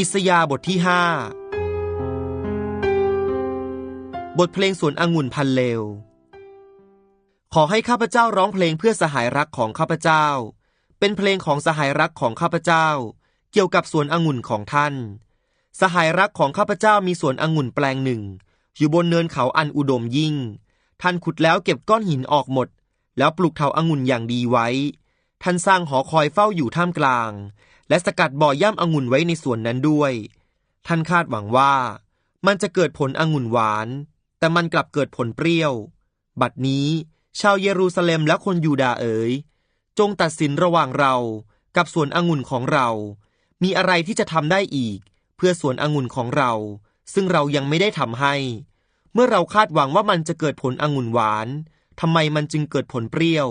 อิสยาบทที่ห้าบทเพลงสวนองุ่นพันเลว ขอให้ข้าพเจ้าร้องเพลงเพื่อสหายรักของข้าพเจ้า เป็นเพลงของสหายรักของข้าพเจ้า เกี่ยวกับสวนองุ่นของท่าน สหายรักของข้าพเจ้ามีสวนองุ่นแปลงหนึ่ง อยู่บนเนินเขาอันอุดมยิ่ง ท่านขุดแล้วเก็บก้อนหินออกหมด แล้วปลูกเถาองุ่นอย่างดีไว้ ท่านสร้างหอคอยเฝ้าอยู่ท่ามกลาง และสกัดบ่อย่ำองุ่นไว้ในส่วนนั้นด้วย ท่านคาดหวังว่า มันจะเกิดผลองุ่นหวาน แต่มันกลับเกิดผลเปรี้ยว บัดนี้ชาวเยรูซาเล็มและคนยูดาเอ๋ยจงตัดสินระหว่างเรากับสวนองุ่นของเรา มีอะไรที่จะทำได้อีก เพื่อสวนองุ่นของเรา ซึ่งเรายังไม่ได้ทำให้ เมื่อเราคาดหวังว่ามันจะเกิดผลองุ่นหวานทำไมมันจึงเกิดผลเปรี้ยว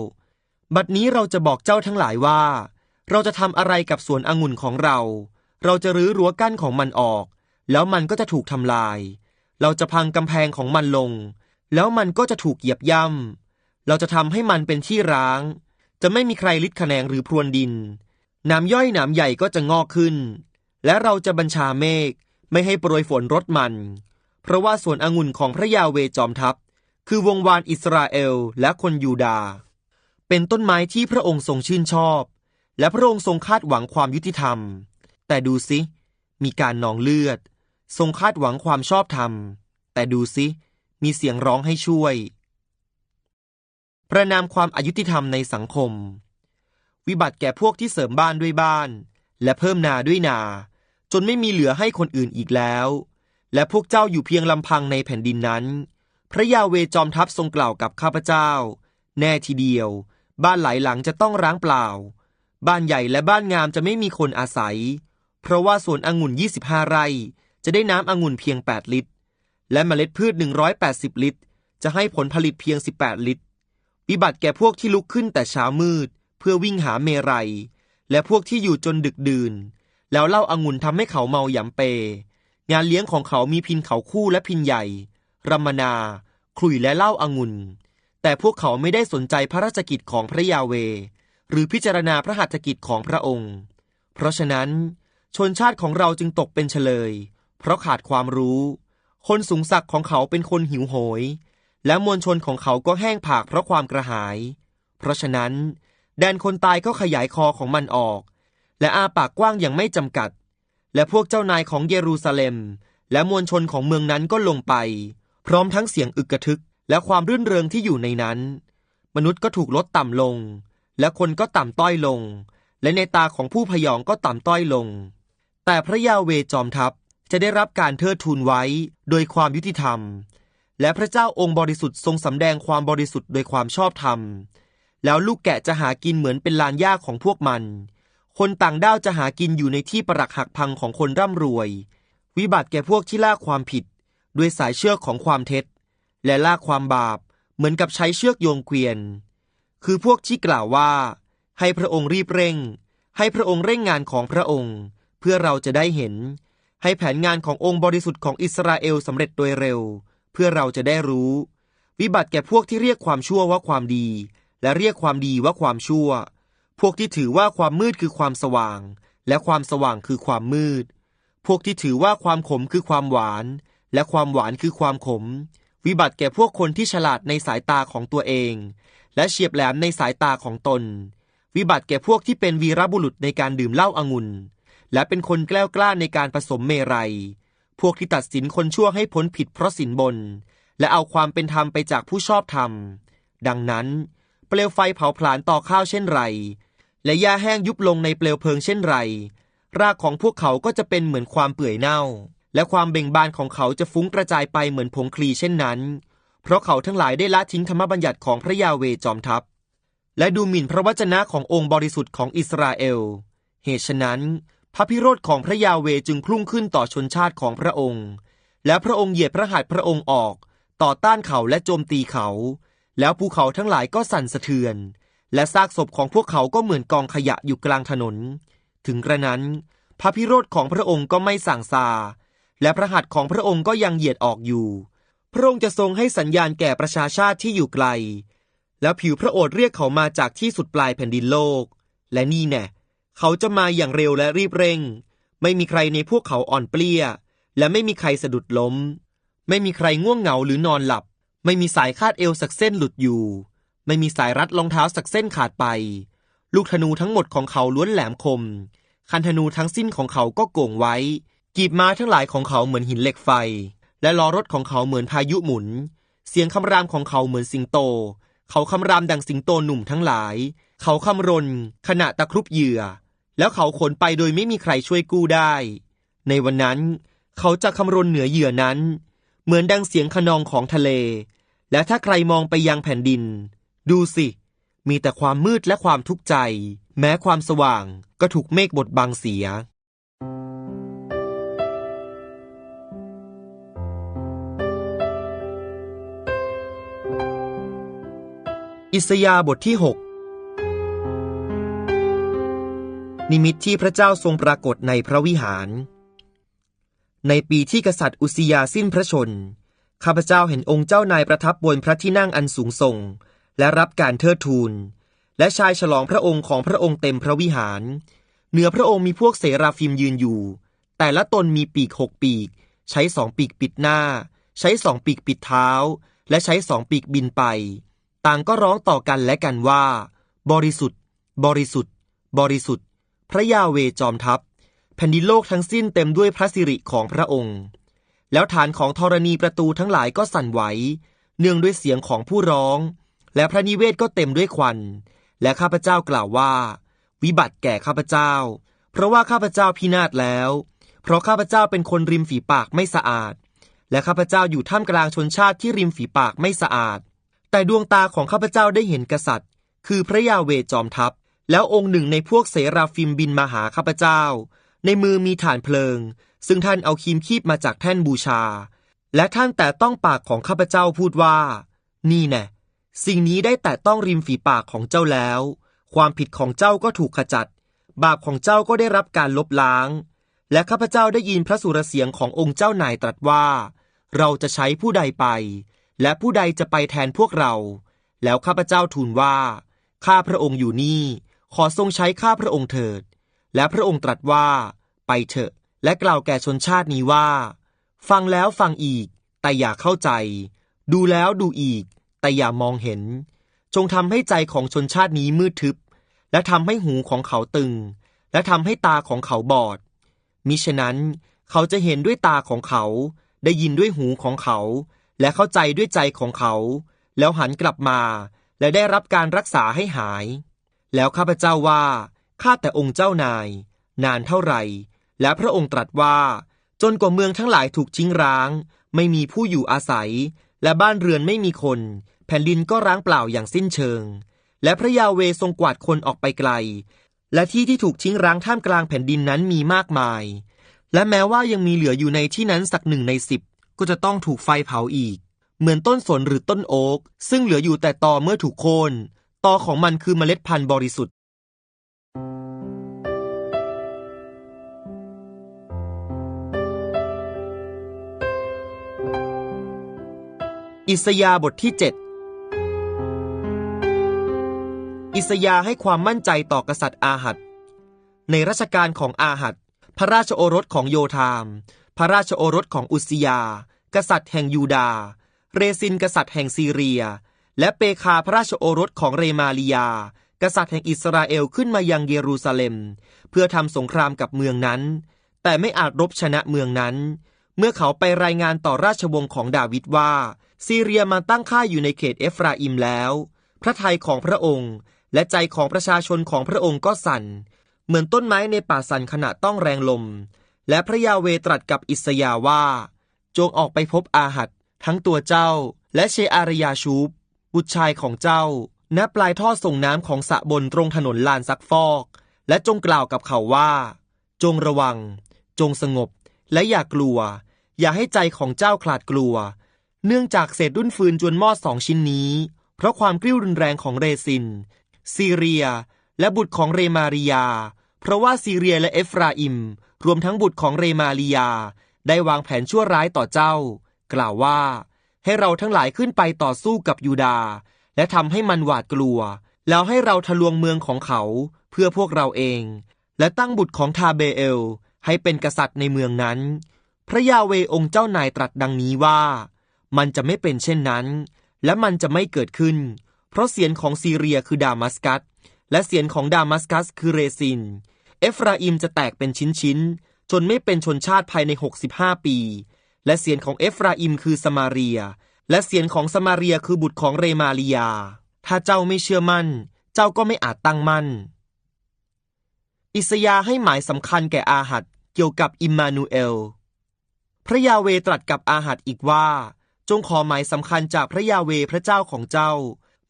บัดนี้เราจะบอกเจ้าทั้งหลายว่า เราจะทำอะไรกับสวนองุ่นของเรา เราจะรื้อรั้วกั้นของมันออก แล้วมันก็จะถูกทำลาย เราจะพังกำแพงของมันลง แล้วมันก็จะถูกเหยียบย่ำเราจะทำให้มันเป็นที่ร้าง จะไม่มีใครลิดขแนงหรือพรวนดินน้ำย่อยน้ำใหญ่ก็จะงอกขึ้น และเราจะบัญชาเมฆไม่ให้โปรยฝนรดมัน เพราะว่าสวนองุ่นของพระยาเวจอมทัพ คือวงวานอิสราเอลและคนยูดา เป็นต้นไม้ที่พระองค์ทรงชื่นชอบ และพระองค์ทรงคาดหวังความยุติธรรม แต่ดูสิมีการนองเลือด ทรงคาดหวังความชอบธรรม แต่ดูสิมีเสียงร้องให้ช่วย ประนามความอายุติธรรมในสังคม วิบัติแก่พวกที่เสริมบ้านด้วยบ้าน และเพิ่มนาด้วยนา จนไม่มีเหลือให้คนอื่นอีกแล้ว และพวกเจ้าอยู่เพียงลำพังในแผ่นดินนั้น พระยาเวจอมทัพทรงกล่าวกับข้าพเจ้า แน่ทีเดียว บ้านหลายหลังจะต้องร้างเปล่า บ้านใหญ่และบ้านงามจะไม่มีคนอาศัย เพราะว่าสวนองุ่น 25 ไร่ จะได้น้ำองุ่นเพียง 8 ลิตร และเมล็ดพืช 180 ลิตร จะให้ผลผลิตเพียง 18 ลิตร วิบัติแก่พวกที่ลุกขึ้นแต่เช้ามืด เพื่อวิ่งหาเมรัย และพวกที่อยู่จนดึกดื่น แล้วเล้าองุ่นทำให้เขาเมาหยำเป งานเลี้ยงของเขามีพินเขาคู่และพินใหญ่รมนาขลุ่ยและเล้าองุ่นแต่พวกเขาไม่ได้สนใจพระราชกิจของพระยาเว หรือพิจารณาพระหัตถกิจของพระองค์ เพราะฉะนั้นชนชาติของเราจึงตกเป็นเฉลย เพราะขาดความรู้ คนสูงศักดิ์ของเขาเป็นคนหิวโหย และมวลชนของเขาก็แห้งผากเพราะความกระหาย เพราะฉะนั้น แดนคนตายก็ขยายคอของมันออก และอาปากกว้างอย่างไม่จำกัด และพวกเจ้านายของเยรูซาเล็ม และมวลชนของเมืองนั้นก็ลงไป พร้อมทั้งเสียงอึกกระทึกและความรื่นเริงที่อยู่ในนั้น มนุษย์ก็ถูกลดต่ำลง และคนก็ต่ำต้อยลง และในตาของผู้พยองก็ต่ำต้อยลง แต่พระยาเวจอมทัพจะได้รับการเทิดทูนไว้โดยความยุติธรรม และพระเจ้าองค์บริสุทธิ์ทรงสำแดงความบริสุทธิ์โดยความชอบธรรม แล้วลูกแกะจะหากินเหมือนเป็นลานหญ้าของพวกมัน คนต่างด้าวจะหากินอยู่ในที่ปรักหักพังของคนร่ำรวย วิบัติแก่พวกที่ล่าความผิดด้วยสายเชือกของความเท็จ และล่าความบาปเหมือนกับใช้เชือกโยงเกวียน คือพวกที่กล่าวว่า ให้พระองค์รีบเร่ง ให้พระองค์เร่งงานของพระองค์ เพื่อเราจะได้เห็น ให้แผนงานขององค์บริสุทธิ์ของอิสราเอลสำเร็จโดยเร็ว เพื่อเราจะได้รู้ วิบัติแก่พวกที่เรียกความชั่วว่าความดี และเรียกความดีว่าความชั่ว พวกที่ถือว่าความมืดคือความสว่าง และความสว่างคือความมืด พวกที่ถือว่าความขมคือความหวาน และความหวานคือความขม วิบัติแก่พวกคนที่ฉลาดในสายตาของตัวเอง และเฉียบแหลมในสายตาของตน วิบัติแก่พวกที่เป็นวีรบุรุษในการดื่มเหล้าอางุ่น และเป็นคนแกล้วกล้าในการผสมเมรัย พวกที่ตัดสินคนชั่วให้พ้นผิดเพราะสินบน และเอาความเป็นธรรมไปจากผู้ชอบธรรม ดังนั้น เปลวไฟเผาผลาญต่อข้าวเช่นไร และหญ้าแห้งยุบลงในเปลวเพลิงเช่นไร รากของพวกเขาก็จะเป็นเหมือนความเปื่อยเน่า และความเบ่งบานของเขาจะฟุ้งกระจายไปเหมือนผงคลีเช่นนั้น เพราะเขาทั้งหลายได้ละทิ้งธรรมบัญญัติของพระยาเวจอมทัพ และดูหมิ่นพระวจนะขององค์บริสุทธิ์ของอิสราเอล เหตุฉะนั้น พระพิโรธของพระยาเวจึงพุ่งขึ้นต่อชนชาติของพระองค์ และพระองค์เหยียดพระหัตถ์พระองค์ออก ต่อต้านเขาและโจมตีเขา แล้วภูเขาทั้งหลายก็สั่นสะเทือน และซากศพของพวกเขาก็เหมือนกองขยะอยู่กลางถนน ถึงกระนั้น พระพิโรธของพระองค์ก็ไม่สั่งซาและพระหัตถ์ของพระองค์ก็ยังเหยียดออกอยู่ พระองค์จะทรงให้สัญญาณแก่ประชาชาติที่อยู่ไกล แล้วผิวพระโอษฐ์เรียกเขามาจากที่สุดปลายแผ่นดินโลก และนี่แน่เขาจะมาอย่างเร็วและรีบเร่ง ไม่มีใครในพวกเขาอ่อนเปลี้ย และไม่มีใครสะดุดล้ม ไม่มีใครง่วงเหงาหรือนอนหลับ ไม่มีสายคาดเอวสักเส้นหลุดอยู่ ไม่มีสายรัดรองเท้าสักเส้นขาดไป ลูกธนูทั้งหมดของเขาล้วนแหลมคม คันธนูทั้งสิ้นของเขาก็โก่งไว้ กีบม้าทั้งหลายของเขาเหมือนหินเหล็กไฟ และล้อรถของเขาเหมือนพายุหมุน เสียงคำรามของเขาเหมือนสิงโต เขาคำรามดังสิงโตหนุ่มทั้งหลาย เขาคำรน ขณะตะครุบเหยื่อ แล้วเขาขนไปโดยไม่มีใครช่วยกู้ได้ ในวันนั้นเขาจะคำรนเหนือเหยื่อนั้น เหมือนดังเสียงขนองของทะเล และถ้าใครมองไปยังแผ่นดิน ดูสิ มีแต่ความมืดและความทุกข์ใจ แม้ความสว่างก็ถูกเมฆบดบังเสีย อิสยาบทที่ 6 นิมิตที่พระเจ้าทรงปรากฏในพระวิหาร ในปีที่กษัตริย์อุสยาสิ้นพระชน ข้าพเจ้าเห็นองค์เจ้านายประทับบนพระที่นั่งอันสูงส่ง และรับการเทิดทูน และชายฉลองพระองค์ของพระองค์เต็มพระวิหาร เหนือพระองค์มีพวกเสราฟิมยืนอยู่ แต่ละตนมีปีกหกปีก ใช้สองปีกปิดหน้า ใช้สองปีกปิดเท้า และใช้สองปีกบินไป ต่างก็ร้องต่อกันและกันว่า บริสุทธิ์ บริสุทธิ์ บริสุทธิ์ พระยาเวจอมทัพ แผ่นดินโลกทั้งสิ้นเต็มด้วยพระสิริของพระองค์ แล้วฐานของธรณีประตูทั้งหลายก็สั่นไหว เนื่องด้วยเสียงของผู้ร้อง และพระนิเวศก็เต็มด้วยควัน และข้าพเจ้ากล่าวว่า วิบัติแก่ข้าพเจ้า เพราะว่าข้าพเจ้าพินาศแล้ว เพราะข้าพเจ้าเป็นคนริมฝีปากไม่สะอาด และข้าพเจ้าอยู่ท่ามกลางชนชาติที่ริมฝีปากไม่สะอาด แต่ดวงตาของข้าพเจ้าได้เห็นกษัตริย์ คือพระยาเวจอมทัพ แล้วองค์หนึ่งในพวกเสราฟิมบินมาหาข้าพเจ้า ในมือมีฐานเพลิง ซึ่งท่านเอาคีมคีบมาจากแท่นบูชา และท่านแต่ต้องปากของข้าพเจ้าพูดว่า นี่แน่สิ่งนี้ได้แต่ต้องริมฝีปากของเจ้าแล้ว ความผิดของเจ้าก็ถูกขจัด บาปของเจ้าก็ได้รับการลบล้าง และข้าพเจ้าได้ยินพระสุรเสียงขององค์เจ้านายตรัสว่า เราจะใช้ผู้ใดไป และผู้ใดจะไปแทนพวกเรา แล้วข้าพเจ้าทูลว่า ข้าพระองค์อยู่นี่ ขอทรงใช้ข้าพระองค์เถิด และพระองค์ตรัสว่า ไปเถอะ และกล่าวแก่ชนชาตินี้ว่า ฟังแล้วฟังอีก แต่อย่าเข้าใจ ดูแล้วดูอีก แต่อย่ามองเห็น จงทำให้ใจของชนชาตินี้มืดทึบ และทำให้หูของเขาตึง และทำให้ตาของเขาบอด มิฉะนั้น เขาจะเห็นด้วยตาของเขา ได้ยินด้วยหูของเขา และเข้าใจด้วยใจของเขา แล้วหันกลับมา และได้รับการรักษาให้หาย แล้วข้าพเจ้าว่าข้าแต่องค์เจ้านาย นานเท่าไหร่ และพระองค์ตรัสว่า จนกว่าเมืองทั้งหลายถูกทิ้งร้าง ไม่มีผู้อยู่อาศัย และบ้านเรือนไม่มีคน แผ่นดินก็ร้างเปล่าอย่างสิ้นเชิง และพระยาเวทรงกวาดคนออกไปไกล และที่ที่ถูกทิ้งร้างท่ามกลางแผ่นดินนั้นมีมากมาย และแม้ว่ายังมีเหลืออยู่ในที่นั้นสักหนึ่งในสิบ ก็จะต้องถูกไฟเผาอีก เหมือนต้นสนหรือต้นโอ๊กซึ่งเหลืออยู่แต่ตอเมื่อถูกโค่นตอของมันคือเมล็ดพันธุ์บริสุทธิ์ อิสยาบทที่ 7 อิสยาให้ความมั่นใจต่อกษัตริย์อาหัดในรัชกาลของอาหัดพระราชโอรสของโยธาม พระราชโอรสของอุสยา กษัตริย์แห่งยูดา เรซินกษัตริย์แห่งซีเรีย และเปคาพระราชโอรสของเรมาลียา กษัตริย์แห่งอิสราเอลขึ้นมายังเยรูซาเล็ม เพื่อทำสงครามกับเมืองนั้น แต่ไม่อาจรบชนะเมืองนั้น เมื่อเขาไปรายงานต่อราชวงศ์ของดาวิดว่าซีเรียมาตั้งค่ายอยู่ในเขตเอฟราอิมแล้ว พระทัยของพระองค์ และใจของประชาชนของพระองค์ก็สั่น เหมือนต้นไม้ในป่าสั่นขณะต้องแรงลม และพระยาเวตรัสกับอิสยาว่า จงออกไปพบอาหัดทั้งตัวเจ้า และเชอารยาชูบบุตรชายของเจ้า ณปลายท่อส่งน้ำของสะบนตรงถนนลานซักฟอก และจงกล่าวกับเขาว่า จงระวัง จงสงบ และอย่ากลัว อย่าให้ใจของเจ้าขลาดกลัว เนื่องจากเศษดุ้นฟืนจวนมอดสองชิ้นนี้ เพราะความกริ้วรุนแรงของเรซิน ซีเรีย และบุตรของเรมาริยา เพราะว่าซีเรียและเอฟราอิม รวมทั้งบุตรของเรมาริยา ได้วางแผนชั่วร้ายต่อเจ้า กล่าวว่า ให้เราทั้งหลายขึ้นไปต่อสู้กับยูดา และทำให้มันหวาดกลัว แล้วให้เราทะลวงเมืองของเขาเพื่อพวกเราเอง และตั้งบุตรของทาเบเอล ให้เป็นกษัตริย์ในเมืองนั้น พระยาเวองค์เจ้านายตรัสดังนี้ว่า มันจะไม่เป็นเช่นนั้น และมันจะไม่เกิดขึ้น เพราะเสียนของซีเรียคือดามัสกัสและเสียนของดามัสกัสคือเรซิน เอฟราอิมจะแตกเป็นชิ้นๆ จนไม่เป็นชนชาติภายใน 65 ปี และเสียนของเอฟราอิมคือสมาเรีย และเสียนของสมาเรียคือบุตรของเรมาลียา ถ้าเจ้าไม่เชื่อมั่น เจ้าก็ไม่อาจตั้งมั่น อิสยาให้หมายสำคัญแก่อาหัดเกี่ยวกับอิมมานูเอล พระยาเวตรัสกับอาหัดอีกว่า จงขอหมายสำคัญจากพระยาเวพระเจ้าของเจ้า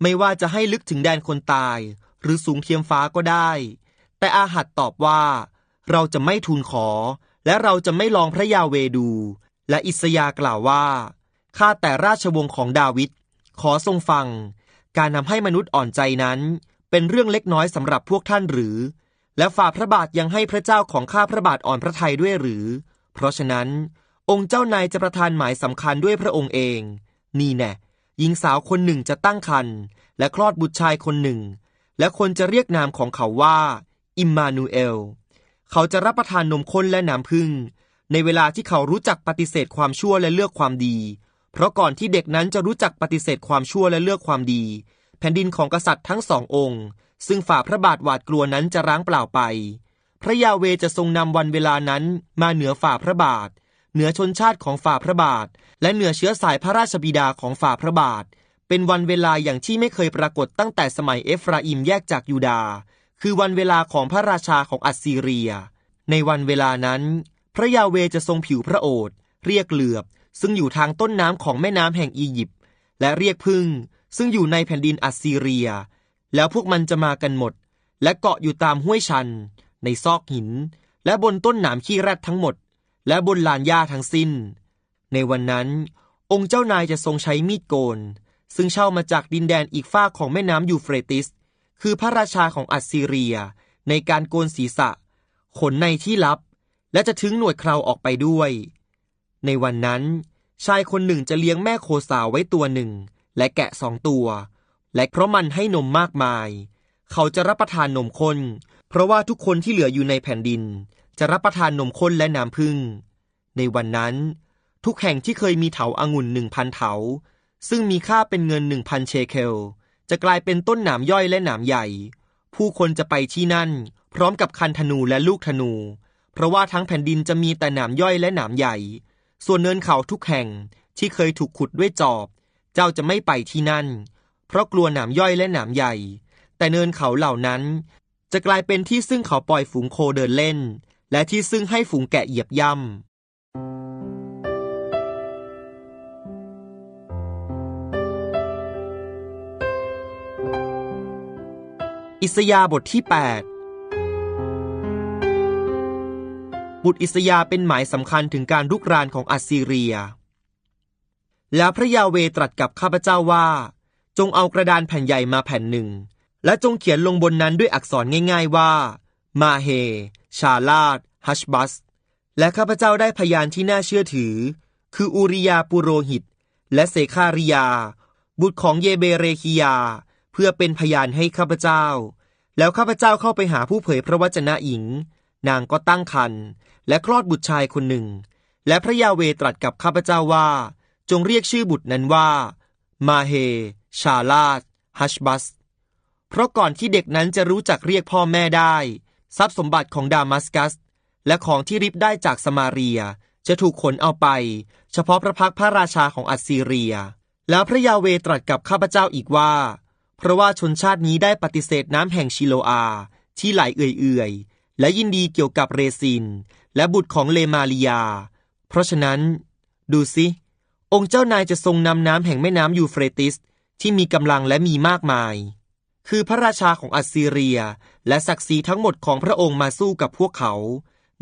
ไม่ว่าจะให้ลึกถึงแดนคนตาย หรือสูงเทียมฟ้าก็ได้ แต่อาหัดตอบว่า เราจะไม่ทูลขอ และเราจะไม่ลองพระยาเวดู และอิสยากล่าวว่าข้าแต่ราชวงศ์ของดาวิดขอทรงฟัง การนำให้มนุษย์อ่อนใจนั้น เป็นเรื่องเล็กน้อยสำหรับพวกท่านหรือ และฝ่าพระบาทยังให้พระเจ้าของข้าพระบาทอ่อนพระทัยด้วยหรือ เพราะฉะนั้น องค์เจ้านายจะประทานหมายสำคัญด้วยพระองค์เอง นี่แน่หญิงสาวคนหนึ่งจะตั้งครรภ์และคลอดบุตรชายคนหนึ่ง และคนจะเรียกนามของเขาว่า อิมมานูเอล เขาจะรับประทานนมข้นและน้ำผึ้งในเวลาที่เขารู้จักปฏิเสธความชั่วและเลือกความดี เพราะก่อนที่เด็กนั้นจะรู้จักปฏิเสธความชั่วและเลือกความดี แผ่นดินของกษัตริย์ทั้งสององค์ ซึ่งฝ่าพระบาทหวาดกลัวนั้นจะร้างเปล่าไป พระยาเวจะทรงนำวันเวลานั้นมาเหนือฝ่าพระบาท เหนือชนชาติของฝ่าพระบาท และเหนือเชื้อสายพระราชบิดาของฝ่าพระบาท เป็นวันเวลาอย่างที่ไม่เคยปรากฏตั้งแต่สมัยเอฟราอิมแยกจากยูดาห์ คือวันเวลาของพระราชาของอัสซีเรีย ในวันเวลานั้น พระยาเวจะทรงผิวพระโอษฐ์เรียกเหลือบ ซึ่งอยู่ทางต้นน้ำของแม่น้ำแห่งอียิปต์และเรียกพึ่ง ซึ่งอยู่ในแผ่นดินอัสซีเรีย แล้วพวกมันจะมากันหมด และเกาะอยู่ตามห้วยชัน ในซอกหิน และบนต้นหนามขี้แรดทั้งหมด และบนลานหญ้าทั้งสิ้น ในวันนั้น องค์เจ้านายจะทรงใช้มีดโกน ซึ่งเช่ามาจากดินแดนอีกฝาของแม่น้ำยูเฟรติส คือพระราชาของอัสซีเรียในการโกนศีรษะ ขนในที่ลับ และจะถึงหน่วดเคราออกไปด้วย ในวันนั้น ชายคนหนึ่งจะเลี้ยงแม่โคสาวไว้ตัวหนึ่ง และแกะสองตัว และเพราะมันให้นมมากมาย เขาจะรับประทานนมข้น เพราะว่าทุกคนที่เหลืออยู่ในแผ่นดิน จะรับประทานนมข้นและน้ำผึ้งในวันนั้น ทุกแห่งที่เคยมีเถาอางุ่นหนึ่งพันเถา ซึ่งมีค่าเป็นเงินหนึ่งพันเชเคล จะกลายเป็นต้นหนามย่อยและหนามใหญ่ ผู้คนจะไปที่นั่น พร้อมกับคันธนูและลูกธนู เพราะว่าทั้งแผ่นดินจะมีแต่หนามย่อยและหนามใหญ่ ส่วนเนินเขาทุกแห่งที่เคยถูกขุดด้วยจอบ เจ้าจะไม่ไปที่นั่น เพราะกลัวหนามย่อยและหนามใหญ่ แต่เนินเขาเหล่านั้น จะกลายเป็นที่ซึ่งเขาปล่อยฝูงโคเดินเล่น และที่ซึ่งให้ฝูงแกะเหยียบย่ำ อิสยาบทที่ 8 บุตรอิสยาเป็นหมายสำคัญถึงการรุกรานของอัสซีเรีย แล้วพระยาเวตรัสกับข้าพเจ้าว่า จงเอากระดานแผ่นใหญ่มาแผ่นหนึ่ง และจงเขียนลงบนนั้นด้วยอักษรง่าย ๆว่า มาเฮ ชาลาดฮัชบัส และข้าพเจ้าได้พยานที่น่าเชื่อถือ คืออูริยาปุโรหิต และเสคาริยา บุตรของเยเบเรคิยา พื่อเป็นพยานให้ข้าพเจ้า แล้วข้าพเจ้าเข้าไปหาผู้เผยพระวจนะหญิง นางก็ตั้งครรภ์และคลอดบุตรชายคนหนึ่ง และพระยาเวตรัสกับข้าพเจ้าว่า จงเรียกชื่อบุตรนั้นว่า มาเฮ ชาลาดฮัชบัส เพราะก่อนที่เด็กนั้นจะรู้จักเรียกพ่อแม่ได้ ทรัพย์สมบัติของดามัสกัส และของที่ริบได้จากสมาเรีย จะถูกขนเอาไป เฉพาะพระพักพระราชาของอัสซีเรีย แล้วพระยาเวตรัสกับข้าพเจ้าอีกว่า เพราะว่าชนชาตินี้ได้ปฏิเสธน้ำแห่งชิโลอา ที่ไหลเอื่อยๆ และยินดีเกี่ยวกับเรซิน และบุตรของเลมาลียา เพราะฉะนั้น ดูสิ องค์เจ้านายจะทรงนำน้ำแห่งแม่น้ำยูเฟรติส ที่มีกำลังและมีมากมาย คือพระราชาของอัสซีเรีย และศักดิ์ศรีทั้งหมดของพระองค์มาสู้กับพวกเขา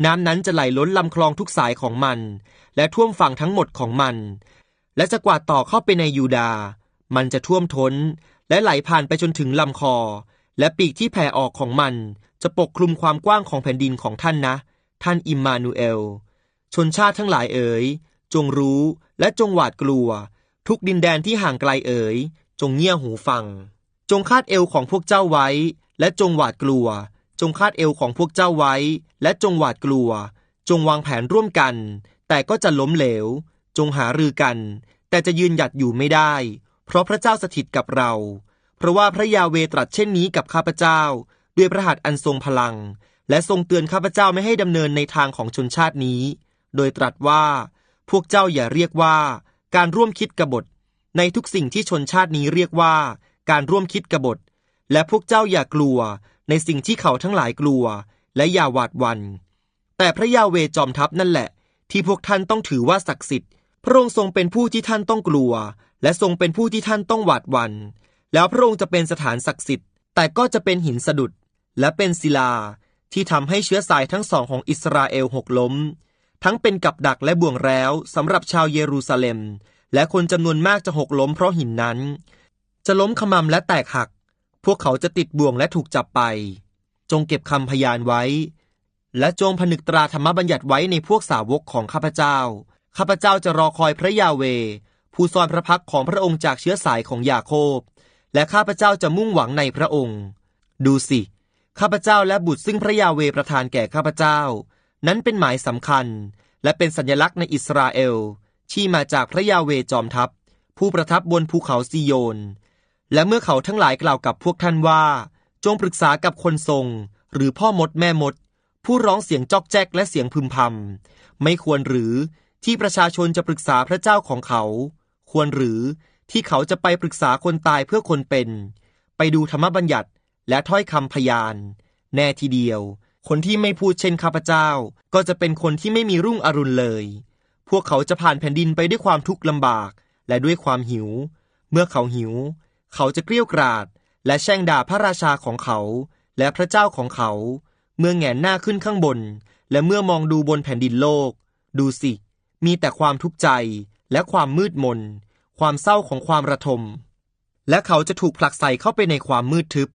น้ำนั้นจะไหลล้นลำคลองทุกสายของมัน และท่วมฝั่งทั้งหมดของมัน และจะกวาดต่อเข้าไปในยูดา มันจะท่วมท้น และไหลผ่านไปจนถึงลำคอ และปีกที่แผ่ออกของมัน จะปกคลุมความกว้างของแผ่นดินของท่านนะ ท่านอิมมานูเอล ชนชาติทั้งหลายเอ๋ย จงรู้และจงหวาดกลัว ทุกดินแดนที่ห่างไกลเอ๋ย จงเงี่ยหูฟัง จงคาดเอวของพวกเจ้าไว้ และจงหวาดกลัว จงคาดเอวของพวกเจ้าไว้ และจงหวาดกลัว จงวางแผนร่วมกัน แต่ก็จะล้มเหลว จงหารือกัน แต่จะยืนหยัดอยู่ไม่ได้ เพราะพระเจ้าสถิตกับเรา เพราะว่าพระยาเวตรัสเช่นนี้กับข้าพเจ้า ด้วยพระหัตถ์อันทรงพลัง และทรงเตือนข้าพเจ้าไม่ให้ดำเนินในทางของชนชาตินี้ โดยตรัสว่า พวกเจ้าอย่าเรียกว่า การร่วมคิดกบฏ ในทุกสิ่งที่ชนชาตินี้เรียกว่า การร่วมคิดกบฏ และพวกเจ้าอย่ากลัว ในสิ่งที่เขาทั้งหลายกลัว และอย่าหวาดวัน แต่พระยาเวจอมทัพนั่นแหละ ที่พวกท่านต้องถือว่าศักดิ์สิทธิ์ พระองค์ทรงเป็นผู้ที่ท่านต้องกลัว และทรงเป็นผู้ที่ท่านต้องหวาดหวัน่นแล้วพระองค์จะเป็นสถานศักดิ์สิทธิ์ แต่ก็จะเป็นหินสะดุด และเป็นศิลาที่ทำให้เชื้อสายทั้งสองของอิสราเอลหกล้ม ทั้งเป็นกับดักและบ่วงแร้วสำหรับชาวเยรูซาเล็ม และคนจำนวนมากจะหกล้มเพราะหินนั้น จะล้มขมำและแตกหัก พวกเขาจะติดบ่วงและถูกจับไป จงเก็บคำพยานไว้ และจงผนึกตราธรรมบัญญัติไว้ในพวกสาวกของข้าพเจ้า ข้าพเจ้าจะรอคอยพระยาเว ผู้ซอยพระพักของพระองค์จากเชื้อสายของยาโคบ และข้าพเจ้าจะมุ่งหวังในพระองค์ ดูสิ ข้าพเจ้าและบุตรซึ่งพระยาเวประทานแก่ข้าพเจ้า นั้นเป็นหมายสำคัญ และเป็นสัญลักษณ์ในอิสราเอล ที่มาจากพระยาเวจอมทัพ ผู้ประทับบนภูเขาซีโยน และเมื่อเขาทั้งหลายกล่าวกับพวกท่านว่า จงปรึกษากับคนทรง หรือพ่อมดแม่มด ผู้ร้องเสียงจอกแจ๊กและเสียงพึมพำไม่ควรหรือที่ประชาชนจะปรึกษาพระเจ้าของเขา ควรหรือที่เขาจะไปปรึกษาคนตายเพื่อคนเป็น ไปดูธรรมบัญญัติและถ้อยคำพยาน แน่ทีเดียว คนที่ไม่พูดเช่นข้าพเจ้า ก็จะเป็นคนที่ไม่มีรุ่งอรุณเลย พวกเขาจะผ่านแผ่นดินไปด้วยความทุกข์ลำบาก และด้วยความหิว เมื่อเขาหิว เขาจะเกลี้ยกราด และแช่งด่าพระราชาของเขา และพระเจ้าของเขา เมื่อแงนหน้าขึ้นข้างบน และเมื่อมองดูบนแผ่นดินโลก ดูสิ มีแต่ความทุกข์ใจและความมืดมน ความเศร้าของความระทม และเขาจะถูกผลักใส่เข้าไปในความมืดทึบ